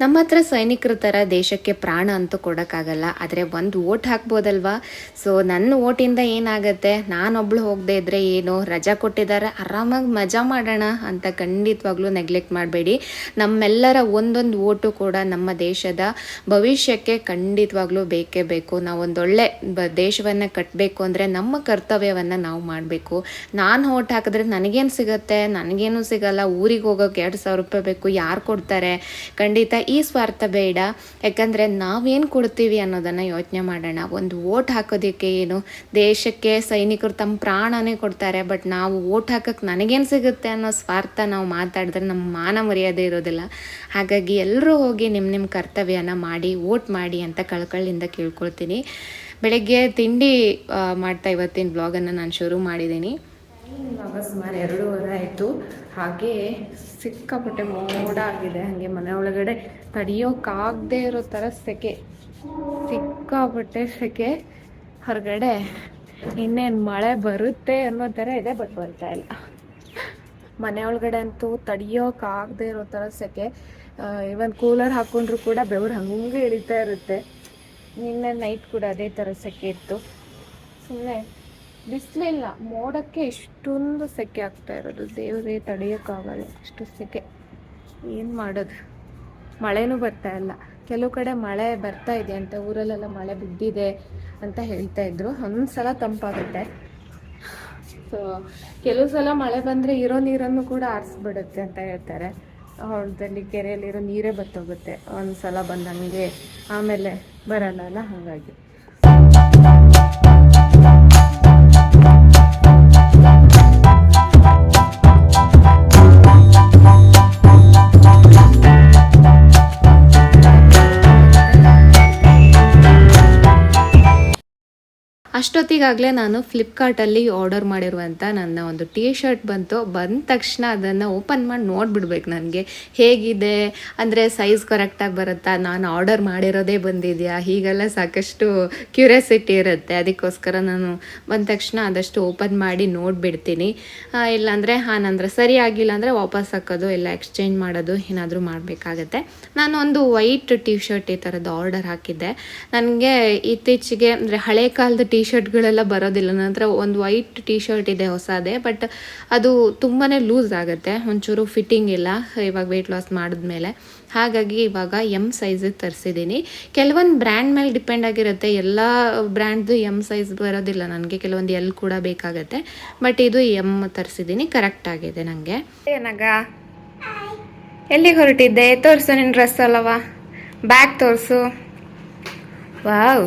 ನಮ್ಮ ಹತ್ರ ಸೈನಿಕರ ಥರ ದೇಶಕ್ಕೆ ಪ್ರಾಣ ಅಂತೂ ಕೊಡೋಕ್ಕಾಗಲ್ಲ, ಆದರೆ ಒಂದು ಓಟ್ ಹಾಕ್ಬೋದಲ್ವಾ? ಸೊ ನನ್ನ ಓಟಿಂದ ಏನಾಗುತ್ತೆ? ನಾನೊಬ್ಳು ಹೋಗದೆ ಇದ್ದರೆ ಏನು? ರಜಾ ಕೊಟ್ಟಿದ್ದಾರೆ, ಆರಾಮಾಗಿ ಮಜಾ ಮಾಡೋಣ ಅಂತ ಖಂಡಿತವಾಗ್ಲೂ ನೆಗ್ಲೆಕ್ಟ್ ಮಾಡಬೇಡಿ. ನಮ್ಮೆಲ್ಲರ ಒಂದೊಂದು ಓಟು ಕೂಡ ನಮ್ಮ ದೇಶದ ಭವಿಷ್ಯಕ್ಕೆ ಖಂಡಿತವಾಗ್ಲೂ ಬೇಕೇ ಬೇಕು. ನಾವೊಂದೊಳ್ಳೆ ಬ, ದೇಶವನ್ನು ಕಟ್ಟಬೇಕು ಅಂದರೆ ನಮ್ಮ ಕರ್ತವ್ಯವನ್ನು ನಾವು ಮಾಡಬೇಕು. ನಾನು ಓಟ್ ಹಾಕಿದ್ರೆ ನನಗೇನು ಸಿಗುತ್ತೆ? ನನಗೇನು ಸಿಗಲ್ಲ? ಊರಿಗೆ ಹೋಗೋಕೆ ಎರಡು ಸಾವಿರ ರೂಪಾಯಿ ಬೇಕು, ಯಾರು ಕೊಡ್ತಾರೆ? ಖಂಡಿತ ಈ ಸ್ವಾರ್ಥ ಬೇಡ. ಯಾಕಂದರೆ ನಾವೇನು ಕೊಡ್ತೀವಿ ಅನ್ನೋದನ್ನು ಯೋಚನೆ ಮಾಡೋಣ. ಒಂದು ಓಟ್ ಹಾಕೋದಕ್ಕೆ ಏನು? ದೇಶಕ್ಕೆ ಸೈನಿಕರು ತಮ್ಮ ಪ್ರಾಣನೇ ಕೊಡ್ತಾರೆ. ಬಟ್ ನಾವು ಓಟ್ ಹಾಕೋಕ್ಕೆ ನನಗೇನು ಸಿಗುತ್ತೆ ಅನ್ನೋ ಸ್ವಾರ್ಥ ನಾವು ಮಾತಾಡಿದ್ರೆ ನಮ್ಮ ಮಾನ ಮರ್ಯಾದೆ ಇರೋದಿಲ್ಲ. ಹಾಗಾಗಿ ಎಲ್ಲರೂ ಹೋಗಿ ನಿಮ್ಮ ನಿಮ್ಮ ಕರ್ತವ್ಯನ ಮಾಡಿ ಓಟ್ ಮಾಡಿ ಅಂತ ಕಳ್ಕಳಿಂದ ಕೇಳ್ಕೊಳ್ತೀನಿ. ಬೆಳಗ್ಗೆ ತಿಂಡಿ ಮಾಡ್ತಾ ಇವತ್ತಿನ ಬ್ಲಾಗನ್ನು ನಾನು ಶುರು ಮಾಡಿದ್ದೀನಿ. ಸುಮಾರು ಎರಡೂವರೆ ಆಯಿತು. ಹಾಗೆ ಸಿಕ್ಕಾಪಟ್ಟೆ ಮೋಡ ಆಗಿದೆ, ಹಾಗೆ ಮನೆ ಒಳಗಡೆ ತಡಿಯೋಕ್ಕಾಗದೇ ಇರೋ ಥರ ಸೆಕೆ, ಸಿಕ್ಕಾಪಟ್ಟೆ ಸೆಕೆ ಹೊರಗಡೆ. ಇನ್ನೇನು ಮಳೆ ಬರುತ್ತೆ ಅನ್ನೋ ಥರ ಇದೆ, ಬಟ್ ಬರ್ತಾ ಇಲ್ಲ. ಮನೆ ಒಳಗಡೆ ಅಂತೂ ತಡಿಯೋಕ್ಕಾಗದೇ ಇರೋ ಥರ ಸೆಕೆ. ಇವನ್ ಕೂಲರ್ ಹಾಕೊಂಡ್ರು ಕೂಡ ಬೆವರು ಹಂಗೆ ಇಳಿತಾ ಇರುತ್ತೆ. ನಿನ್ನೆ ನೈಟ್ ಕೂಡ ಅದೇ ಥರ ಸೆಕೆ ಇತ್ತು. ಸುಮ್ಮನೆ ಬಿಸಿಲಿಲ್ಲ ಮೋಡಕ್ಕೆ ಇಷ್ಟೊಂದು ಸೆಕೆ ಆಗ್ತಾ ಇರೋದು. ದೇವರೇ, ತಡೆಯೋಕ್ಕಾಗಲ್ಲ ಅಷ್ಟು ಸೆಕೆ. ಏನು ಮಾಡೋದು? ಮಳೆನೂ ಬರ್ತಾ ಇಲ್ಲ. ಕೆಲವು ಕಡೆ ಮಳೆ ಬರ್ತಾ ಇದೆ ಅಂತ ಊರಲ್ಲೆಲ್ಲ ಮಳೆ ಬಿದ್ದಿದೆ ಅಂತ ಹೇಳ್ತಾ ಇದ್ರು. ಒಂದ್ಸಲ ತಂಪಾಗುತ್ತೆ. ಸೊ ಕೆಲವು ಸಲ ಮಳೆ ಬಂದರೆ ಇರೋ ನೀರನ್ನು ಕೂಡ ಆರಿಸ್ಬಿಡುತ್ತೆ ಅಂತ ಹೇಳ್ತಾರೆ. ಹೊಲದಲ್ಲಿ ಕೆರೆಯಲ್ಲಿರೋ ನೀರೇ ಬತ್ತೋಗುತ್ತೆ. ಒಂದು ಸಲ ಬಂದಂಗೆ ಆಮೇಲೆ ಬರಲ್ಲ ಹಾಗಾಗಿ. ಅಷ್ಟೊತ್ತಿಗಾಗಲೇ ನಾನು ಫ್ಲಿಪ್ಕಾರ್ಟಲ್ಲಿ ಆರ್ಡರ್ ಮಾಡಿರುವಂಥ ನನ್ನ ಒಂದು ಟೀ ಶರ್ಟ್ ಬಂತು. ಬಂದ ತಕ್ಷಣ ಅದನ್ನು ಓಪನ್ ಮಾಡಿ ನೋಡಿಬಿಡ್ಬೇಕು ನನಗೆ. ಹೇಗಿದೆ? ಅಂದರೆ ಸೈಜ್ ಕರೆಕ್ಟಾಗಿ ಬರುತ್ತಾ? ನಾನು ಆರ್ಡರ್ ಮಾಡಿರೋದೇ ಬಂದಿದೆಯಾ? ಹೀಗೆಲ್ಲ ಸಾಕಷ್ಟು ಕ್ಯೂರಿಯಾಸಿಟಿ ಇರುತ್ತೆ. ಅದಕ್ಕೋಸ್ಕರ ನಾನು ಬಂದ ತಕ್ಷಣ ಆದಷ್ಟು ಓಪನ್ ಮಾಡಿ ನೋಡಿಬಿಡ್ತೀನಿ. ಇಲ್ಲಾಂದರೆ ಹಾಂ ನಂದ್ರೆ ಸರಿ ಆಗಿಲ್ಲ ಅಂದರೆ ವಾಪಸ್ ಹಾಕೋದು, ಇಲ್ಲ ಎಕ್ಸ್ಚೇಂಜ್ ಮಾಡೋದು ಏನಾದರೂ ಮಾಡಬೇಕಾಗತ್ತೆ. ಒಂದು ವೈಟ್ ಟೀ ಶರ್ಟ್ ಈ ಥರದ್ದು ಆರ್ಡರ್ ಹಾಕಿದ್ದೆ. ನನಗೆ ಇತ್ತೀಚೆಗೆ, ಅಂದರೆ ಹಳೆ ಕಾಲದ ಟೀ ಶರ್ಟ್ಗಳೆಲ್ಲ ಬರೋದಿಲ್ಲ. ನನ್ನ ಹತ್ರ ಒಂದು ವೈಟ್ ಟಿ ಶರ್ಟ್ ಇದೆ, ಹೊಸದೇ. ಬಟ್ ಅದು ತುಂಬಾ ಲೂಸ್ ಆಗುತ್ತೆ. ಒಂಚೂರು ಫಿಟ್ಟಿಂಗ್ ಇಲ್ಲ. ಇವಾಗ ವೆಯ್ಟ್ ಲಾಸ್ ಮಾಡಿದ್ಮೇಲೆ. ಹಾಗಾಗಿ ಇವಾಗ ಎಂ ಸೈಜಿಗೆ ತರಿಸಿದ್ದೀನಿ. ಕೆಲವೊಂದು ಬ್ರ್ಯಾಂಡ್ ಮೇಲೆ ಡಿಪೆಂಡ್ ಆಗಿರುತ್ತೆ. ಎಲ್ಲ ಬ್ರ್ಯಾಂಡ್ದು ಎಂ ಸೈಜ್ ಬರೋದಿಲ್ಲ ನನಗೆ. ಕೆಲವೊಂದು ಎಲ್ ಕೂಡ ಬೇಕಾಗತ್ತೆ. ಬಟ್ ಇದು ಎಂ ತರಿಸಿದ್ದೀನಿ. ಕರೆಕ್ಟ್ ಆಗಿದೆ ನನಗೆ ಏನಾಗ ಎಲ್ಲಿಗೆ ಹೊರಟಿದ್ದೆ? ತೋರಿಸು ನಿನ್ನ ಡ್ರೆಸ್ ಅಲ್ಲವಾ? ಬ್ಯಾಗ್ ತೋರಿಸು. ವಾವ್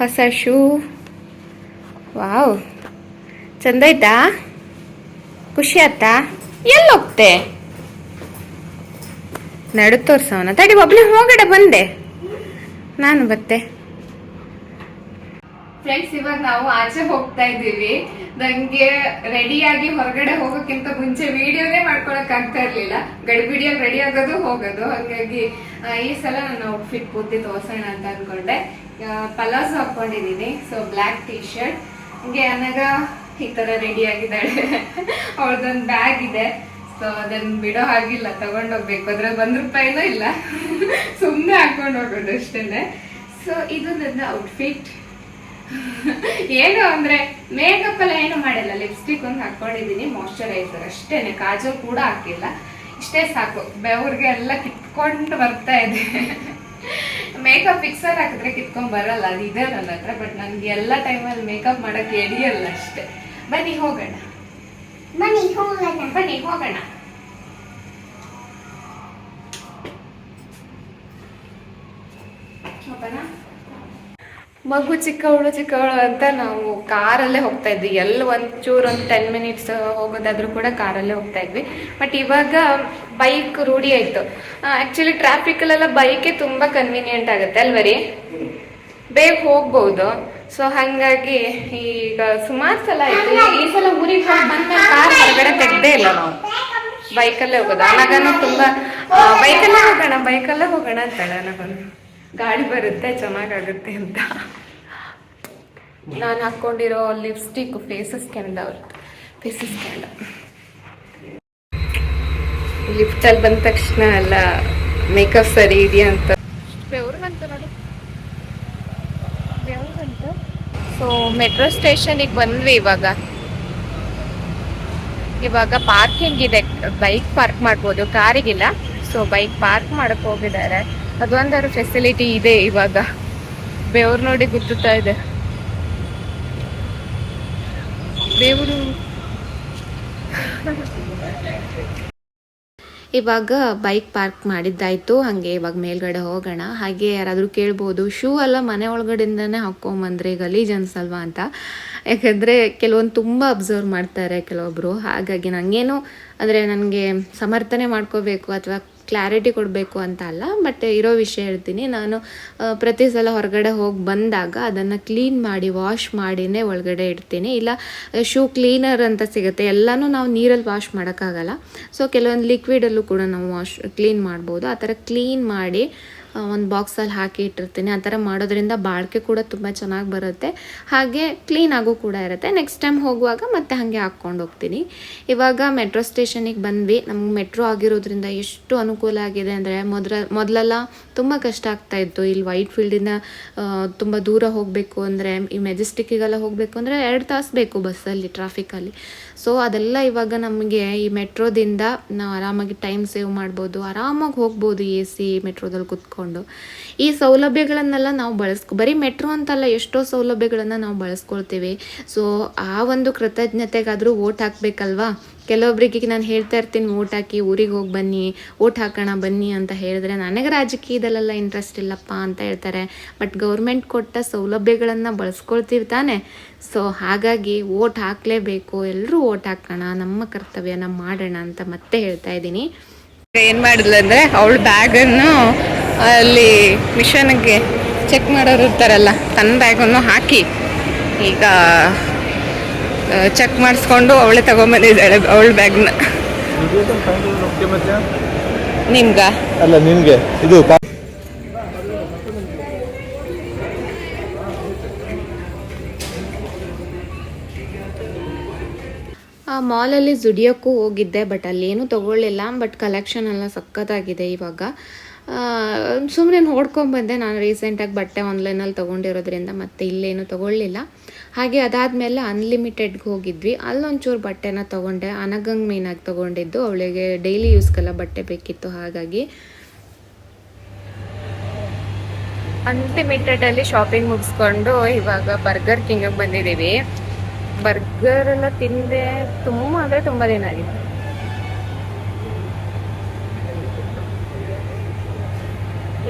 ಹೊಸ ಶೂ ವಾವ್. ಚಂದ ಆಯ್ತಾ? ಖುಷಿ ಆಯ್ತಾ? ಎಲ್ಲಿ ಹೋಗ್ತೆ ನಡು ತೋರ್ಸವನ. ತಡಿ ಒಬ್ಳೆ ಹೋಗಡೆ ಬಂದೆ. ನಾನು ಬತ್ತೆ. ಫ್ರೆಂಡ್ಸ್ ಇವಾಗ ನಾವು ಆಚೆ ಹೋಗ್ತಾ ಇದ್ದೀವಿ. ನಂಗೆ ರೆಡಿಯಾಗಿ ಹೊರಗಡೆ ಹೋಗೋಕ್ಕಿಂತ ಮುಂಚೆ ವಿಡಿಯೋನೇ ಮಾಡ್ಕೊಳಕ್ ಆಗ್ತಾ ಇರ್ಲಿಲ್ಲ. ಗಡಿಬಿಡಿಯಾಗಿ ರೆಡಿ ಆಗೋದು, ಹೋಗೋದು. ಹಾಗಾಗಿ ಈ ಸಲ ನಾನು ಔಟ್ಫಿಟ್ ಪೂರ್ತಿ ತೋರ್ಸೋಣ ಅಂತ ಅನ್ಕೊಂಡೆ. ಪಲಾಸು ಹಾಕೊಂಡಿದೀನಿ ಸೊ ಬ್ಲ್ಯಾಕ್ ಟಿ ಶರ್ಟ್ ಹಂಗೆ ಅನಗ ಈ ತರ ರೆಡಿ ಆಗಿದ್ದಾಳೆ. ಅವಳದೊಂದು ಬ್ಯಾಗ್ ಇದೆ. ಸೊ ಅದನ್ನ ಬಿಡೋ ಹಾಗಿಲ್ಲ. ತಗೊಂಡೋಗ್ಬೇಕು ಅದ್ರಲ್ಲಿ ಒಂದ್ ರೂಪಾಯಿನೂ ಇಲ್ಲ. ಸುಮ್ಮನೆ ಹಾಕೊಂಡು ಹೋಗೋದು ಅಷ್ಟೇನೆ. ಸೊ ಇದು ನನ್ನ ಔಟ್ಫಿಟ್ ಏನು ಅಂದ್ರೆ ಮೇಕಪ್ ಎಲ್ಲ ಏನು ಮಾಡಿಲ್ಲ. ಲಿಪ್ಸ್ಟಿಕ್ ಒಂದು ಹಾಕೊಂಡಿದೀನಿ ಮಾಯಶ್ಚರೈಸರ್ ಅಷ್ಟೇನೆ. ಕಾಜಲ್ ಕೂಡ ಹಾಕಿಲ್ಲ. ಇಷ್ಟೇ ಸಾಕು. ಬೆವ್ರಿಗೆ ಎಲ್ಲ ಕಿತ್ಕೊಂಡು ಬರ್ತಾ ಇದೆ. ಮೇಕಪ್ ಫಿಕ್ಸರ್ ಹಾಕಿದ್ರೆ ಕಿತ್ಕೊಂಡ್ ಬರಲ್ಲ ಅದು ಇದೆ ನನ್ನ ಹತ್ರ ಬಟ್ ನನ್ಗೆ ಎಲ್ಲ ಟೈಮಲ್ಲಿ ಮೇಕಪ್ ಮಾಡಕ್ಕೆ ಎಡಿಯಲ್ಲ ಅಷ್ಟೇ. ಬನ್ನಿ ಹೋಗೋಣ. ಬನ್ನಿ ಹೋಗೋಣ. ಬನ್ನಿ ಹೋಗೋಣ ಹೋಗೋಣ? ಮಗು ಚಿಕ್ಕವಳು ಚಿಕ್ಕವಳು ಅಂತ ನಾವು ಕಾರಲ್ಲೇ ಹೋಗ್ತಾ ಇದ್ವಿ. ಎಲ್ಲಿ ಒಂಚೂರು ಒಂದು ಟೆನ್ ಮಿನಿಟ್ಸ್ ಹೋಗೋದಾದ್ರೂ ಕೂಡ ಕಾರಲ್ಲೇ ಹೋಗ್ತಾ ಇದ್ವಿ. ಬಟ್ ಇವಾಗ ಬೈಕ್ ರೂಢಿ ಆಯ್ತು. ಆಕ್ಚುಲಿ ಟ್ರಾಫಿಕಲ್ಲೆಲ್ಲ ಬೈಕೇ ತುಂಬಾ ಕನ್ವೀನಿಯೆಂಟ್ ಆಗುತ್ತೆ ಅಲ್ವರಿ? ಬೇಗ ಹೋಗ್ಬೋದು. ಸೊ ಹಾಗಾಗಿ ಈಗ ಸುಮಾರು ಸಲ ಆಯ್ತು. ಈ ಸಲ ಊರಿಗೆ ಬಂದ್ಮೇಲೆ ಕಾರ್ ಹೊರಗಡೆ ತೆಗ್ದೇ ಇಲ್ಲ ನಾವು. ಬೈಕಲ್ಲೇ ಹೋಗೋದು. ಆಗ ತುಂಬಾ ಬೈಕಲ್ಲೇ ಹೋಗೋಣ ಬೈಕಲ್ಲೇ ಹೋಗೋಣ ಅಂತ ಅನಗನು ಗಾಡಿ ಬರುತ್ತೆ, ಚೆನ್ನಾಗಾಗುತ್ತೆ ಅಂತ. ನಾನು ಹಾಕೊಂಡಿರೋ ಲಿಪ್ಸ್ಟಿಕ್ ಫೇಸಸ್ ಕ್ಯಾಂಡ ಅವ್ರದ್ದು. ಫೇಸಸ್ ಕ್ಯಾಂಡ ಲಿಫ್ಟಲ್ಲಿ ಬಂದ ತಕ್ಷಣ ಎಲ್ಲ ಮೇಕಪ್ ಸರಿ ಇದೆಯಾ ಅಂತ. ಬೆವ್ರಿಗಂತ ನೋಡಿ. ಬೆವ್ರಿಗಂತ. ಸೊ ಮೆಟ್ರೋ ಸ್ಟೇಷನಿಗೆ ಬಂದ್ವಿ ಇವಾಗ. ಇವಾಗ ಪಾರ್ಕಿಂಗ್ ಇದೆ. ಬೈಕ್ ಪಾರ್ಕ್ ಮಾಡ್ಬೋದು. ಕಾರಿಗಿಲ್ಲ ಸೊ ಬೈಕ್ ಪಾರ್ಕ್ ಮಾಡಕ್ಕೆ ಹೋಗಿದ್ದಾರೆ. ಅದೊಂದಾದ್ರು ಫೆಸಿಲಿಟಿ ಇದೆ ಇವಾಗ. ಬೇವ್ರು ನೋಡಿ ಗೊತ್ತುತ್ತಾ ಇದೆ. ಬೇವರು. ಇವಾಗ ಬೈಕ್ ಪಾರ್ಕ್ ಮಾಡಿದ್ದಾಯ್ತು. ಹಾಗೆ ಇವಾಗ ಮೇಲ್ಗಡೆ ಹೋಗೋಣ. ಹಾಗೆ ಯಾರಾದರೂ ಕೇಳ್ಬೋದು ಶೂ ಎಲ್ಲ ಮನೆ ಒಳಗಡೆಯಿಂದನೇ ಹಾಕ್ಕೊಂಬಂದ್ರೆ ಗಲೀಜ್ ಅನ್ಸಲ್ವಾ ಅಂತ. ಯಾಕಂದರೆ ಕೆಲವೊಂದು ತುಂಬ ಅಬ್ಸರ್ವ್ ಮಾಡ್ತಾರೆ ಕೆಲವೊಬ್ಬರು ಹಾಗಾಗಿ ನನಗೇನು ಅಂದರೆ ನನಗೆ ಸಮರ್ಥನೆ ಮಾಡ್ಕೋಬೇಕು ಅಥವಾ ಕ್ಲಾರಿಟಿ ಕೊಡಬೇಕು ಅಂತ ಅಲ್ಲ ಬಟ್ ಇರೋ ವಿಷಯ ಹೇಳ್ತೀನಿ. ನಾನು ಪ್ರತಿ ಸಲ ಹೊರಗಡೆ ಹೋಗಿ ಬಂದಾಗ ಅದನ್ನು ಕ್ಲೀನ್ ಮಾಡಿ ವಾಶ್ ಮಾಡಿನೇ ಒಳಗಡೆ ಇಡ್ತೀನಿ. ಇಲ್ಲ ಶೂ ಕ್ಲೀನರ್ ಅಂತ ಸಿಗುತ್ತೆ. ಎಲ್ಲನೂ ನಾವು ನೀರಲ್ಲಿ ವಾಶ್ ಮಾಡೋಕ್ಕಾಗಲ್ಲ. ಸೊ ಕೆಲವೊಂದು ಲಿಕ್ವಿಡಲ್ಲೂ ಕೂಡ ನಾವು ವಾಶ್ ಕ್ಲೀನ್ ಮಾಡ್ಬೋದು. ಆ ಥರ ಕ್ಲೀನ್ ಮಾಡಿ ಒಂದು ಬಾಕ್ಸಲ್ಲಿ ಹಾಕಿ ಇಟ್ಟಿರ್ತೀನಿ. ಆ ಥರ ಮಾಡೋದ್ರಿಂದ ಬಾಳಿಕೆ ಕೂಡ ತುಂಬ ಚೆನ್ನಾಗಿ ಬರುತ್ತೆ. ಹಾಗೆ ಕ್ಲೀನ್ ಆಗೋ ಕೂಡ ಇರುತ್ತೆ. ನೆಕ್ಸ್ಟ್ ಟೈಮ್ ಹೋಗುವಾಗ ಮತ್ತೆ ಹಾಗೆ ಹಾಕ್ಕೊಂಡು ಹೋಗ್ತೀನಿ. ಇವಾಗ ಮೆಟ್ರೋ ಸ್ಟೇಷನಿಗೆ ಬಂದ್ವಿ. ನಮ್ಗೆ ಮೆಟ್ರೋ ಆಗಿರೋದ್ರಿಂದ ಎಷ್ಟು ಅನುಕೂಲ ಆಗಿದೆ ಅಂದರೆ ಮೊದಲ, ಮೊದಲೆಲ್ಲ ತುಂಬ ಕಷ್ಟ ಆಗ್ತಾ ಇತ್ತು. ಇಲ್ಲಿ ವೈಟ್ ಫೀಲ್ಡಿಂದ ತುಂಬ ದೂರ ಹೋಗಬೇಕು ಅಂದರೆ, ಈ ಮೆಜೆಸ್ಟಿಕ್ಕಿಗೆಲ್ಲ ಹೋಗಬೇಕು ಅಂದರೆ ಎರಡು ತಾಸು ಬೇಕು ಬಸ್ಸಲ್ಲಿ ಟ್ರಾಫಿಕಲ್ಲಿ ಸೊ ಅದೆಲ್ಲ ಇವಾಗ ನಮಗೆ ಈ ಮೆಟ್ರೋದಿಂದ ನಾವು ಆರಾಮಾಗಿ ಟೈಮ್ ಸೇವ್ ಮಾಡ್ಬೋದು, ಆರಾಮಾಗಿ ಹೋಗ್ಬೋದು ಎ ಸಿ ಮೆಟ್ರೋದಲ್ಲಿ ಕುತ್ಕೊಂಡು. ಈ ಸೌಲಭ್ಯಗಳನ್ನೆಲ್ಲ ನಾವು ಬಳಸ್ಕೊ, ಬರೀ ಮೆಟ್ರೋ ಅಂತಲ್ಲ ಎಷ್ಟೋ ಸೌಲಭ್ಯಗಳನ್ನು ನಾವು ಬಳಸ್ಕೊಳ್ತೀವಿ. ಸೊ ಆ ಒಂದು ಕೃತಜ್ಞತೆಗಾದರೂ ಓಟ್ ಹಾಕ್ಬೇಕಲ್ವಾ? ಕೆಲವೊಬ್ಬರಿಗೆ ನಾನು ಹೇಳ್ತಾ ಇರ್ತೀನಿ, ಓಟ್ ಹಾಕಿ ಊರಿಗೆ ಹೋಗಿ ಬನ್ನಿ, ಓಟ್ ಹಾಕೋಣ ಬನ್ನಿ ಅಂತ ಹೇಳಿದ್ರೆ ನನಗೆ ರಾಜಕೀಯದಲ್ಲೆಲ್ಲ ಇಂಟ್ರೆಸ್ಟ್ ಇಲ್ಲಪ್ಪ ಅಂತ ಹೇಳ್ತಾರೆ. ಬಟ್ ಗೌರ್ಮೆಂಟ್ ಕೊಟ್ಟ ಸೌಲಭ್ಯಗಳನ್ನು ಬಳಸ್ಕೊಳ್ತೀವಿ ತಾನೆ. ಸೊ ಹಾಗಾಗಿ ಓಟ್ ಹಾಕಲೇಬೇಕು ಎಲ್ಲರೂ ಓಟ್ ಹಾಕೋಣ, ನಮ್ಮ ಕರ್ತವ್ಯನ ಮಾಡೋಣ ಅಂತ ಮತ್ತೆ ಹೇಳ್ತಾ ಇದ್ದೀನಿ. ಏನು ಮಾಡಿದ್ಲು ಅಂದರೆ ಅವಳ ಬ್ಯಾಗನ್ನು ಅಲ್ಲಿ ಮಿಷನ್ಗೆ ಚೆಕ್ ಮಾಡೋರು ಇರ್ತಾರಲ್ಲ ತನ್ನ ಬ್ಯಾಗನ್ನು ಹಾಕಿ. ಈಗ ಚೆಕ್ ಮಾಡಿಸ್ಕೊಂಡು ಅವಳೇ ತಗೊಂಬಂದಿದ್ದಾಳೆ ಅವಳ ಬ್ಯಾಗ್ನ ನಿಮ್ಗ? ಅಲ್ಲ ನಿಮ್ಗೆ. ಇದು ಆ ಮಾಲಲ್ಲಿ ಜುಡಿಯೋಕ್ಕೂ ಹೋಗಿದ್ದೆ ಬಟ್ ಅಲ್ಲಿ ಏನು ತಗೊಳ್ಳಿಲ್ಲ ಬಟ್ ಕಲೆಕ್ಷನ್ ಎಲ್ಲ ಸಖತ್ತಾಗಿದೆ ಇವಾಗ. ಸುಮ್ಮನೆ ನೋಡ್ಕೊಂಬಂದೆ ನಾನು ರೀಸೆಂಟಾಗಿ ಬಟ್ಟೆ ಆನ್ಲೈನಲ್ಲಿ ತೊಗೊಂಡಿರೋದ್ರಿಂದ ಮತ್ತೆ ಇಲ್ಲೇನು ತೊಗೊಳ್ಳಿಲ್ಲ. ಹಾಗೆ ಅದಾದಮೇಲೆ ಅನ್ಲಿಮಿಟೆಡ್ಗೆ ಹೋಗಿದ್ವಿ. ಅಲ್ಲೊಂಚೂರು ಬಟ್ಟೆನ ತೊಗೊಂಡೆ. ಅನಗಂಗ್ ಮೀನಾಗಿ ತೊಗೊಂಡಿದ್ದು. ಅವಳಿಗೆ ಡೈಲಿ ಯೂಸ್ಗೆಲ್ಲ ಬಟ್ಟೆ ಬೇಕಿತ್ತು ಹಾಗಾಗಿ. ಅನ್ಲಿಮಿಟೆಡಲ್ಲಿ ಶಾಪಿಂಗ್ ಮುಗಿಸ್ಕೊಂಡು ಇವಾಗ ಬರ್ಗರ್ ಕಿಂಗ್ ಬಂದಿದ್ದೀವಿ. ಬರ್ಗರ್ ಎಲ್ಲ ತಿಂದೆ ತುಂಬ, ಅಂದರೆ ತುಂಬಾ ದಿನ ಆಗಿದೆ.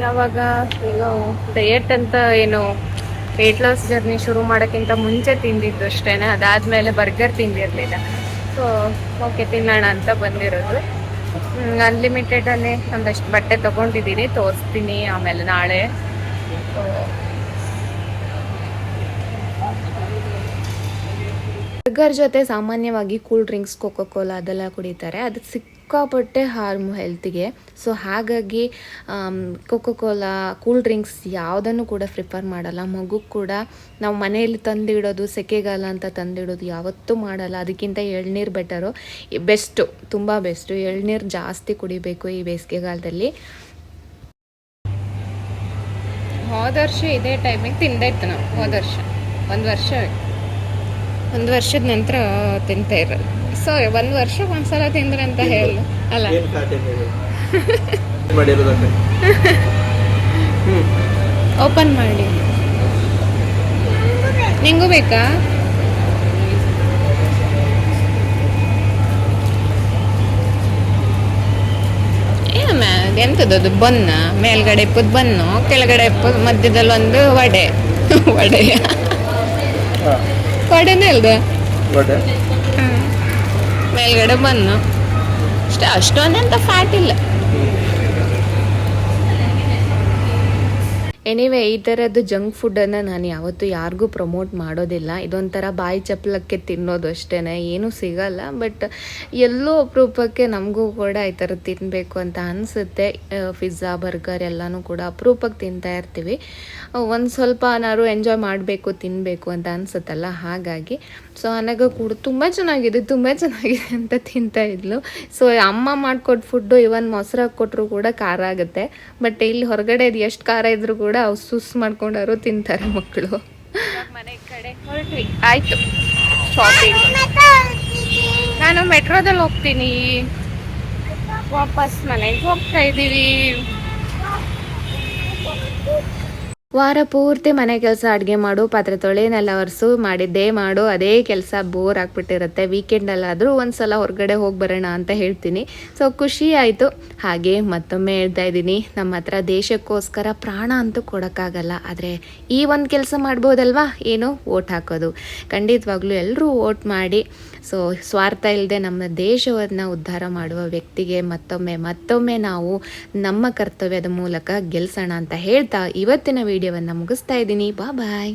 ಯಾವಾಗ ಈಗ ಡಯಟ್ ಅಂತ ಏನು ವೆಯ್ಟ್ ಲಾಸ್ ಜರ್ನಿ ಶುರು ಮಾಡೋಕ್ಕಿಂತ ಮುಂಚೆ ತಿಂದಿದ್ದು ಅಷ್ಟೇನೆ. ಅದಾದ್ಮೇಲೆ ಬರ್ಗರ್ ತಿಂದಿರಲಿಲ್ಲ. ಸೊ ಓಕೆ ತಿನ್ನೋಣ ಅಂತ ಬಂದಿರೋದು. ಅನ್ಲಿಮಿಟೆಡಲ್ಲೇ ಒಂದಷ್ಟು ಬಟ್ಟೆ ತೊಗೊಂಡಿದ್ದೀನಿ, ತೋರಿಸ್ತೀನಿ ಆಮೇಲೆ ನಾಳೆ. ಬರ್ಗರ್ ಜೊತೆ ಸಾಮಾನ್ಯವಾಗಿ ಕೂಲ್ ಡ್ರಿಂಕ್ಸ್ ಕೋಕೋ ಕೋಲಾ ಅದೆಲ್ಲ ಕುಡಿತಾರೆ. ಅದು ಸಿಕ್ಕಾಪಟ್ಟೆ ಹಾರ್ಮ್ ಹೆಲ್ತಿಗೆ ಸೊ ಹಾಗಾಗಿ ಕೋಕೋ ಕೋಲಾ ಕೂಲ್ ಡ್ರಿಂಕ್ಸ್ ಯಾವುದನ್ನು ಕೂಡ ಪ್ರಿಫರ್ ಮಾಡಲ್ಲ. ಮಗು ಕೂಡ ನಾವು ಮನೆಯಲ್ಲಿ ತಂದಿಡೋದು, ಸೆಕೆಗಾಲ ಅಂತ ತಂದಿಡೋದು ಯಾವತ್ತೂ ಮಾಡಲ್ಲ. ಅದಕ್ಕಿಂತ ಎಳ್ನೀರು ಬೆಟರು ಬೆಸ್ಟು ತುಂಬ ಬೆಸ್ಟು ಎಳ್ನೀರು ಜಾಸ್ತಿ ಕುಡಿಬೇಕು ಈ ಬೇಸಿಗೆಗಾಲದಲ್ಲಿ. ಹೋದ ವರ್ಷ ಇದೇ ಟೈಮಿಗೆ ತಿಂದೇ ಇತ್ತು ನಾವು, ಹೋದ ವರ್ಷ. ಒಂದು ವರ್ಷ ಒಂದು ವರ್ಷದ ನಂತರ ತಿಂತಾ ಇರೋದು ಸೊ ಒಂದು ವರ್ಷ ಒಂದ್ಸಲ ತಿಂದ್ರೆ ಅಂತ ಹೇಳಿ. ಅಲ್ಲ. ಓಪನ್ ಮಾಡಿ. ನಿಂಗೂ ಬೇಕಾ? ಎಂಥದ್ದು ಬನ್ನ ಮೇಲ್ಗಡೆ ಇಪ್ಪದು ಬನ್ನು ಕೆಳಗಡೆ ಇಪ್ಪದು ಮಧ್ಯದಲ್ಲಿ ಒಂದು ವಡೆ. ವಡೆ. ವಡೆನೇ ಅಲ್ದ? ವಡೆ. ಮೇಲ್ಗಡೆ ಬನ್ನು ಅಷ್ಟೇ ಅಷ್ಟೊಂದೆಂತ ಫ್ಯಾಟ್ ಇಲ್ಲ. ಎನಿವೆ ಈ ಥರದ್ದು ಜಂಕ್ ಫುಡ್ಡನ್ನು ನಾನು ಯಾವತ್ತೂ ಯಾರಿಗೂ ಪ್ರಮೋಟ್ ಮಾಡೋದಿಲ್ಲ. ಇದೊಂಥರ ಬಾಯಿ ಚಪ್ಪಲಕ್ಕೆ ತಿನ್ನೋದು ಅಷ್ಟೇ ಏನೂ ಸಿಗಲ್ಲ. ಬಟ್ ಎಲ್ಲೋ ಅಪರೂಪಕ್ಕೆ ನಮಗೂ ಕೂಡ ಈ ಥರ ತಿನ್ನಬೇಕು ಅಂತ ಅನಿಸುತ್ತೆ. ಪಿಜ್ಜಾ ಬರ್ಗರ್ ಎಲ್ಲನೂ ಕೂಡ ಅಪರೂಪಕ್ಕೆ ತಿಂತಾ ಇರ್ತೀವಿ. ಒಂದು ಸ್ವಲ್ಪ ಏನಾದ್ರು ಎಂಜಾಯ್ ಮಾಡಬೇಕು ತಿನ್ನಬೇಕು ಅಂತ ಅನಿಸುತ್ತಲ್ಲ? ಹಾಗಾಗಿ. ಸೊ ಅನಗ ಕೂಡ ತುಂಬ ಚೆನ್ನಾಗಿದೆ ತುಂಬ ಚೆನ್ನಾಗಿದೆ ಅಂತ ತಿಂತಾ ಇದ್ಲು. ಸೊ ಅಮ್ಮ ಮಾಡಿಕೊಟ್ಟು ಫುಡ್ಡು ಇವನ್ ಮೊಸರು ಹಾಕ್ಕೊಟ್ರು ಕೂಡ ಖಾರ ಆಗುತ್ತೆ. ಬಟ್ ಇಲ್ಲಿ ಹೊರಗಡೆ ಎಷ್ಟು ಖಾರ ಇದ್ರೂ ಕೂಡ ಅವು ಸುಸ್ ಮಾಡ್ಕೊಂಡಾರು ತಿಂತಾರೆ ಮಕ್ಕಳು. ಮನೆ ಕಡೆ ಹೊರಟ್ವಿ. ಆಯಿತು. ಶಾಪಿಂಗ್ ನಾನು ಮೆಟ್ರೋದಲ್ಲಿ ಹೋಗ್ತೀನಿ. ವಾಪಸ್ ಮನೆಗೆ ಹೋಗ್ತಾ ಇದ್ದೀವಿ. ವಾರ ಪೂರ್ತಿ ಮನೆ ಕೆಲಸ ಅಡುಗೆ ಮಾಡು, ಪಾತ್ರೆ ತೊಳೆ ನೆಲ ಒರೆಸು, ಮಾಡಿದ್ದೇ ಮಾಡು, ಅದೇ ಕೆಲಸ ಬೋರ್ ಆಗ್ಬಿಟ್ಟಿರುತ್ತೆ. ವೀಕೆಂಡಲ್ಲಾದರೂ ಒಂದು ಸಲ ಹೊರಗಡೆ ಹೋಗಿ ಬರೋಣ ಅಂತ ಹೇಳ್ತೀನಿ. ಸೊ ಖುಷಿ ಆಯಿತು. ಹಾಗೆ ಮತ್ತೊಮ್ಮೆ ಹೇಳ್ತಾ ಇದ್ದೀನಿ. ನಮ್ಮ ಹತ್ರ ದೇಶಕ್ಕೋಸ್ಕರ ಪ್ರಾಣ ಅಂತೂ ಕೊಡೋಕ್ಕಾಗಲ್ಲ. ಆದರೆ ಈ ಒಂದು ಕೆಲಸ ಮಾಡ್ಬೋದಲ್ವಾ? ಏನು? ಓಟ್ ಹಾಕೋದು. ಖಂಡಿತವಾಗ್ಲೂ ಎಲ್ಲರೂ ಓಟ್ ಮಾಡಿ. ಸೊ ಸ್ವಾರ್ಥ ಇಲ್ಲದೆ ನಮ್ಮ ದೇಶವನ್ನು ಉದ್ಧಾರ ಮಾಡುವ ವ್ಯಕ್ತಿಗೆ ಮತ್ತೊಮ್ಮೆ ಮತ್ತೊಮ್ಮೆ ನಾವು ನಮ್ಮ ಕರ್ತವ್ಯದ ಮೂಲಕ ಗೆಲ್ಲಿಸೋಣ ಅಂತ ಹೇಳ್ತಾ ಇವತ್ತಿನ ವಿಡಿಯೋವನ್ನು ಮುಗಿಸ್ತಾ ಇದ್ದೀನಿ. ಬಾ ಬಾಯ್